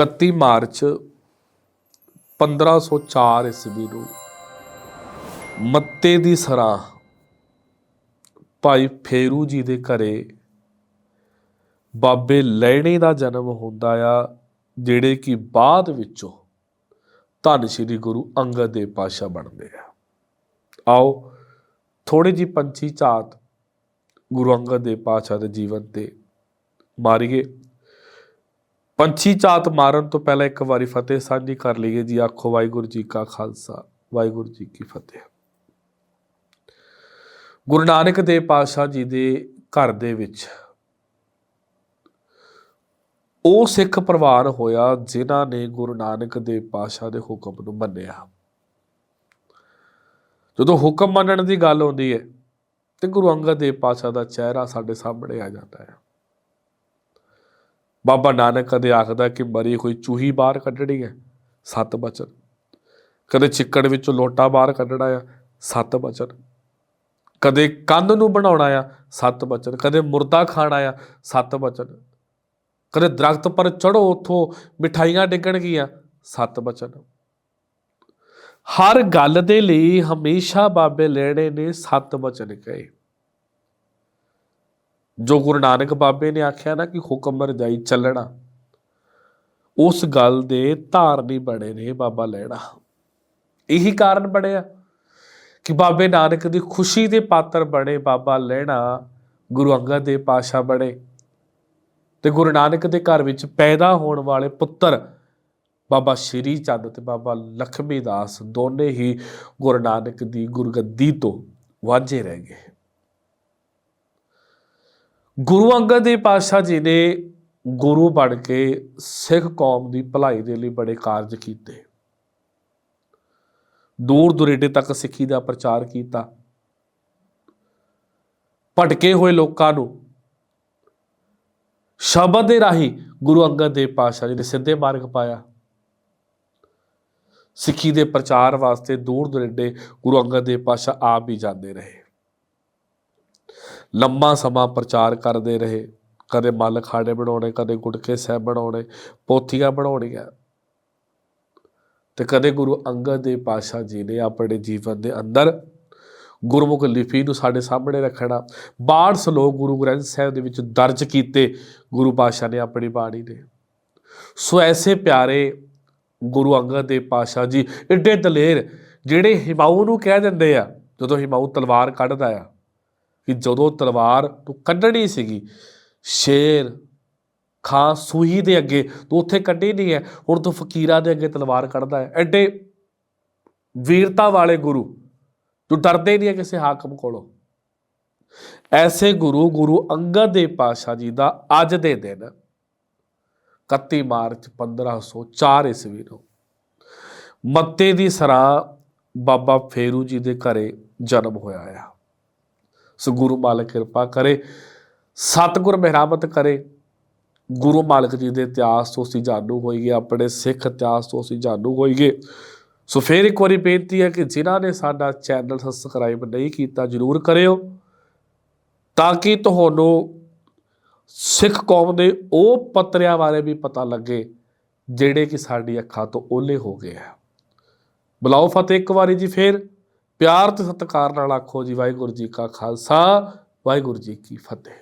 31 March 1504 ਈਸਵੀ ਨੂੰ ਮੱਤੇ ਦੀ ਸਰਾਂ ਭਾਈ ਫੇਰੂ ਜੀ ਦੇ ਘਰੇ ਬਾਬੇ ਲੈਣੇ ਦਾ ਜਨਮ ਹੁੰਦਾ ਆ, ਜਿਹੜੇ ਕਿ ਬਾਅਦ ਵਿੱਚੋਂ ਧੰਨ ਸ਼੍ਰੀ ਗੁਰੂ ਅੰਗਦ ਦੇਵ ਪਾਸ਼ਾ ਬਣਦੇ ਆ। ਆਓ ਥੋੜੀ ਜੀ ਪੰਛੀ ਝਾਤ ਗੁਰੂ ਅੰਗਦ ਦੇਵ ਪਾਸ਼ਾ ਦੇ ਜੀਵਨ ਤੇ ਮਾਰੀਏ। ਪੰਛੀ ਝਾਤ ਮਾਰਨ ਤੋਂ ਪਹਿਲਾਂ ਇੱਕ ਵਾਰੀ ਫਤਿਹ ਸਾਂਝੀ ਕਰ ਲਈਏ ਜੀ। ਆਖੋ, ਵਾਹਿਗੁਰੂ ਜੀ ਕਾ ਖਾਲਸਾ, ਵਾਹਿਗੁਰੂ ਜੀ ਕੀ ਫਤਿਹ। ਗੁਰੂ ਨਾਨਕ ਦੇਵ ਪਾਤਸ਼ਾਹ ਜੀ ਦੇ ਘਰ ਦੇ ਵਿੱਚ ਉਹ ਸਿੱਖ ਪਰਿਵਾਰ ਹੋਇਆ ਜਿਨ੍ਹਾਂ ਨੇ ਗੁਰੂ ਨਾਨਕ ਦੇਵ ਪਾਤਸ਼ਾਹ ਦੇ ਹੁਕਮ ਨੂੰ ਮੰਨਿਆ। ਜਦੋਂ ਹੁਕਮ ਮੰਨਣ ਦੀ ਗੱਲ ਆਉਂਦੀ ਹੈ ਤੇ ਗੁਰੂ ਅੰਗਦ ਦੇਵ ਪਾਤਸ਼ਾਹ ਦਾ ਚਿਹਰਾ ਸਾਡੇ ਸਾਹਮਣੇ ਆ ਜਾਂਦਾ ਹੈ। ਬਾਬਾ ਨਾਨਕ ਕਦੇ ਆਖਦਾ ਕਿ ਮਰੀ ਹੋਈ ਚੂਹੀ ਬਾਹਰ ਕੱਢਣੀ ਹੈ, ਸੱਤ ਬਚਨ। ਕਦੇ ਚਿੱਕੜ ਵਿੱਚੋਂ ਲੋਟਾ ਬਾਹਰ ਕੱਢਣਾ ਆ, ਸੱਤ ਬਚਨ। ਕਦੇ ਕੰਧ ਨੂੰ ਬਣਾਉਣਾ ਆ, ਸੱਤ ਬਚਨ। ਕਦੇ ਮੁਰਦਾ ਖਾਣਾ ਆ, ਸੱਤ ਬਚਨ। ਕਦੇ ਦਰਖਤ ਪਰ ਚੜੋ ਉਥੋਂ ਮਿਠਾਈਆਂ ਡਿੱਗਣਗੀਆਂ, ਸੱਤ ਬਚਨ। ਹਰ ਗੱਲ ਦੇ ਲਈ ਹਮੇਸ਼ਾ ਬਾਬੇ ਲੈਣੇ ਨੇ ਸੱਤ ਬਚਨ ਕਹੇ। ਜੋ ਗੁਰੂ ਨਾਨਕ ਬਾਬੇ ਨੇ ਆਖਿਆ ਨਾ ਕਿ ਹੁਕਮ ਰਜਾਈ ਚੱਲਣਾ, ਉਸ ਗੱਲ ਦੇ ਧਾਰਨੀ ਬਣੇ ਨੇ ਬਾਬਾ ਲੈਣਾ। ਇਹੀ ਕਾਰਨ ਬਣਿਆ ਕਿ ਬਾਬੇ ਨਾਨਕ ਦੀ ਖੁਸ਼ੀ ਦੇ ਪਾਤਰ ਬਣੇ ਬਾਬਾ ਲੈਣਾ, ਗੁਰੂ ਅੰਗਦ ਦੇ ਪਾਸ਼ਾ ਬਣੇ ਤੇ ਗੁਰੂ ਨਾਨਕ ਦੇ ਘਰ ਵਿੱਚ ਪੈਦਾ ਹੋਣ ਵਾਲੇ ਪੁੱਤਰ ਬਾਬਾ ਸ਼੍ਰੀ ਚੰਦ ਤੇ ਬਾਬਾ ਲਖਮੀ ਦਾਸ ਦੋਨੇ ਹੀ ਗੁਰੂ ਨਾਨਕ ਦੀ ਗੁਰਗੱਦੀ ਤੋਂ ਵਾਂਝੇ ਰਹਿ ਗਏ। ਗੁਰੂ ਅੰਗਦ ਦੇਵ ਪਾਤਸ਼ਾਹ ਜੀ ਨੇ ਗੁਰੂ ਬਣ ਕੇ ਸਿੱਖ ਕੌਮ ਦੀ ਭਲਾਈ ਦੇ ਲਈ ਬੜੇ ਕਾਰਜ ਕੀਤੇ। ਦੂਰ ਦੁਰੇਡੇ ਤੱਕ ਸਿੱਖੀ ਦਾ ਪ੍ਰਚਾਰ ਕੀਤਾ। ਭਟਕੇ ਹੋਏ ਲੋਕਾਂ ਨੂੰ ਸ਼ਬਦ ਦੇ ਰਾਹੀਂ ਗੁਰੂ ਅੰਗਦ ਦੇਵ ਪਾਤਸ਼ਾਹ ਜੀ ਨੇ ਸਿੱਧੇ ਮਾਰਗ ਪਾਇਆ। ਸਿੱਖੀ ਦੇ ਪ੍ਰਚਾਰ ਵਾਸਤੇ ਦੂਰ ਦੁਰੇਡੇ ਗੁਰੂ ਅੰਗਦ ਦੇਵ ਪਾਤਸ਼ਾਹ ਆਪ ਵੀ ਜਾਂਦੇ ਰਹੇ। ਲੰਮਾ ਸਮਾਂ ਪ੍ਰਚਾਰ ਕਰਦੇ ਰਹੇ। ਕਦੇ ਮੱਲ ਖਾੜੇ ਬਣਾਉਣੇ, ਕਦੇ ਗੁਟਕੇ ਸਾਹਿਬ ਬਣਾਉਣੇ, ਪੋਥੀਆਂ ਬਣਾਉਣੀਆਂ। ਤੇ ਕਦੇ ਗੁਰੂ ਅੰਗਦ ਦੇਵ ਪਾਤਸ਼ਾਹ ਜੀ ਨੇ ਆਪਣੇ ਜੀਵਨ ਦੇ ਅੰਦਰ ਗੁਰਮੁਖ ਲਿਪੀ ਨੂੰ ਸਾਡੇ ਸਾਹਮਣੇ ਰੱਖਣਾ। ਬਾੜ ਸ਼ਲੋਕ ਗੁਰੂ ਗ੍ਰੰਥ ਸਾਹਿਬ ਦੇ ਵਿੱਚ ਦਰਜ ਕੀਤੇ ਗੁਰੂ ਪਾਤਸ਼ਾਹ ਨੇ ਆਪਣੀ ਬਾਣੀ ਦੇ। ਸੋ ਐਸੇ ਪਿਆਰੇ ਗੁਰੂ ਅੰਗਦ ਦੇਵ ਪਾਤਸ਼ਾਹ ਜੀ, ਏਡੇ ਦਲੇਰ ਜਿਹੜੇ ਹਿਮਾਊ ਨੂੰ ਕਹਿ ਦਿੰਦੇ ਆ, ਜਦੋਂ ਹਿਮਾਊ ਤਲਵਾਰ ਕੱਢਦਾ ਆ ਕਿ ਜਦੋਂ ਤਲਵਾਰ ਤੂੰ ਕੱਢਣੀ ਸੀਗੀ, ਸ਼ੇਰ ਖਾਂ ਸੂਹੀ ਦੇ ਅੱਗੇ, ਤੂੰ ਉੱਥੇ ਕੱਢੀ ਨਹੀਂ ਹੈ, ਹੁਣ ਤੂੰ ਫਕੀਰਾਂ ਦੇ ਅੱਗੇ ਤਲਵਾਰ ਕੱਢਦਾ ਹੈ। ਐਡੇ ਵੀਰਤਾ ਵਾਲੇ ਗੁਰੂ, ਤੂੰ ਡਰਦੇ ਨਹੀਂ ਹੈ ਕਿਸੇ ਹਾਕਮ ਕੋਲੋਂ। ਐਸੇ ਗੁਰੂ ਗੁਰੂ ਅੰਗਦ ਦੇਵ ਪਾਤਸ਼ਾਹ ਜੀ ਦਾ ਅੱਜ ਦੇ ਦਿਨ 31 ਮਾਰਚ 1504 ਈਸਵੀ ਨੂੰ, ਮੱਤੇ ਦੀ ਸਰਾਂ ਬਾਬਾ ਫੇਰੂ ਜੀ ਦੇ ਘਰੇ ਜਨਮ ਹੋਇਆ ਆ। ਸੋ ਗੁਰੂ ਮਾਲਕ ਕਿਰਪਾ ਕਰੇ, ਸਤਿਗੁਰ ਮਿਹਰਮਤ ਕਰੇ। ਗੁਰੂ ਮਾਲਕ ਜੀ ਦੇ ਇਤਿਹਾਸ ਤੋਂ ਅਸੀਂ ਜਾਣੂ ਹੋਈਏ, ਆਪਣੇ ਸਿੱਖ ਇਤਿਹਾਸ ਤੋਂ ਅਸੀਂ ਜਾਣੂ ਹੋਈਏ। ਸੋ ਫਿਰ ਇੱਕ ਵਾਰੀ ਬੇਨਤੀ ਹੈ ਕਿ ਜਿਨ੍ਹਾਂ ਨੇ ਸਾਡਾ ਚੈਨਲ ਸਬਸਕ੍ਰਾਈਬ ਨਹੀਂ ਕੀਤਾ, ਜਰੂਰ ਕਰਿਓ, ਤਾਂ ਕਿ ਤੁਹਾਨੂੰ ਸਿੱਖ ਕੌਮ ਦੇ ਉਹ ਪੱਤਰਿਆਂ ਬਾਰੇ ਵੀ ਪਤਾ ਲੱਗੇ, ਜਿਹੜੇ ਕਿ ਸਾਡੀ ਅੱਖਾਂ ਤੋਂ ਓਲੇ ਹੋ ਗਏ ਆ। ਬੁਲਾਓ ਫਤਿਹ ਇੱਕ ਵਾਰੀ ਜੀ ਫੇਰ। ਪਿਆਰ ਤੇ ਸਤਿਕਾਰ ਨਾਲ ਆਖੋ ਜੀ ਵਾਹਿਗੁਰੂ ਜੀ ਕਾ ਖਾਲਸਾ ਵਾਹਿਗੁਰੂ ਜੀ ਕੀ ਫਤਿਹ।